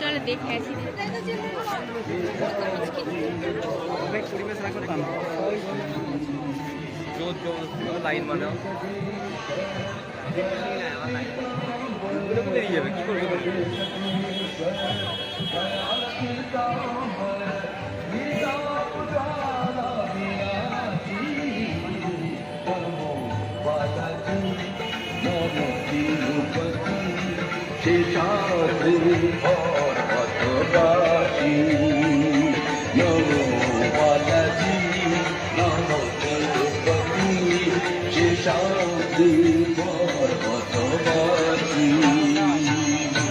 চলো দেখে আসি অনেক পরিবেশ লাইন মানে বেরিয়ে করবে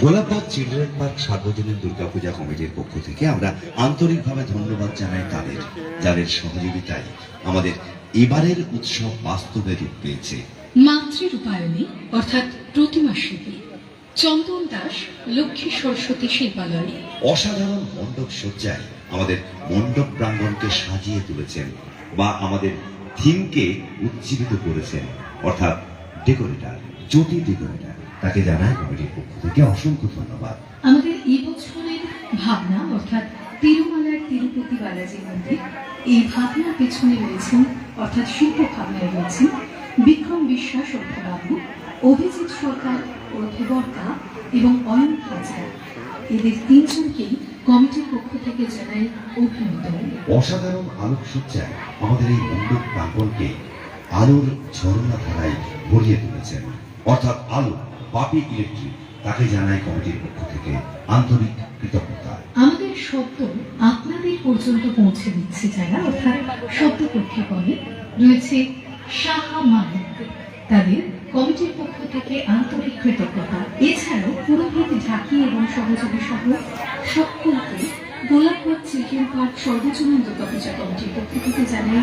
গোলাপবাগ চিলড্রেন পার্ক সার্বজনীন দুর্গাপূজা কমিটির পক্ষ থেকে আমরা আন্তরিকভাবে ধন্যবাদ জানাই তাদের, যাদের সহযোগিতায় আমাদের এবারের উৎসব বাস্তবে রূপ পেয়েছে। মাতৃরূপায়ণী অর্থাৎ প্রতিমা শিল্পী। চন্দন দাস লক্ষ্মী সরস্বতী শিল্পালয়। অসাধারণ মণ্ডপ সজ্জায় আমাদের মণ্ডপ প্রাঙ্গণকে সাজিয়ে তুলেছেন বা আমাদের থিমকে উজ্জীবিত করেছেন। অর্থাৎ ডেকোরেটর জ্যোতি ডেকোরেটর তাকে জানাই কমিটির পক্ষ থেকে অসংখ্য ধন্যবাদ। আমাদের এই বছরের ভাবনা অর্থাৎ তিরুমালার তিরুপতি বালাজি মন্দির এই ভাবনার পেছনে রয়েছেন অর্থাৎ শিল্প ভাবনায় রয়েছেন বিক্রম বিশ্বাস অর্থবাবু অভিজিৎ সরকার অর্থবর্তা এবং অয়ন হাজরা। এদের তিনজনকেই কমিটির পক্ষ থেকে জানাই অভিনন্দন। অসাধারণ আলোকসজ্জায় আমাদের এই মণ্ডপ প্রাঙ্গণকে আলোর ঝর্ণা ধারায় ভরিয়ে তুলেছেন। অর্থাৎ আলো বাপি ইলেকট্রিক তাকে জানাই কমিটির পক্ষ থেকে আন্তরিক কৃতজ্ঞতা। আমাদের শব্দ আপনাদের পর্যন্ত পৌঁছে দিচ্ছে যারা অর্থাৎ শব্দ প্রক্ষেপণে রয়েছে সাহা মালিক তাদের কমিটির পক্ষ থেকে আন্তরিক কৃতজ্ঞতা। এছাড়াও পুরোহিত ঢাকি এবং সহযোগী সহ সকলকে গোলাপবাগ চিকেন পার্ক সর্বজনীন দুর্গাপূজা কমিটির পক্ষ থেকে জানাই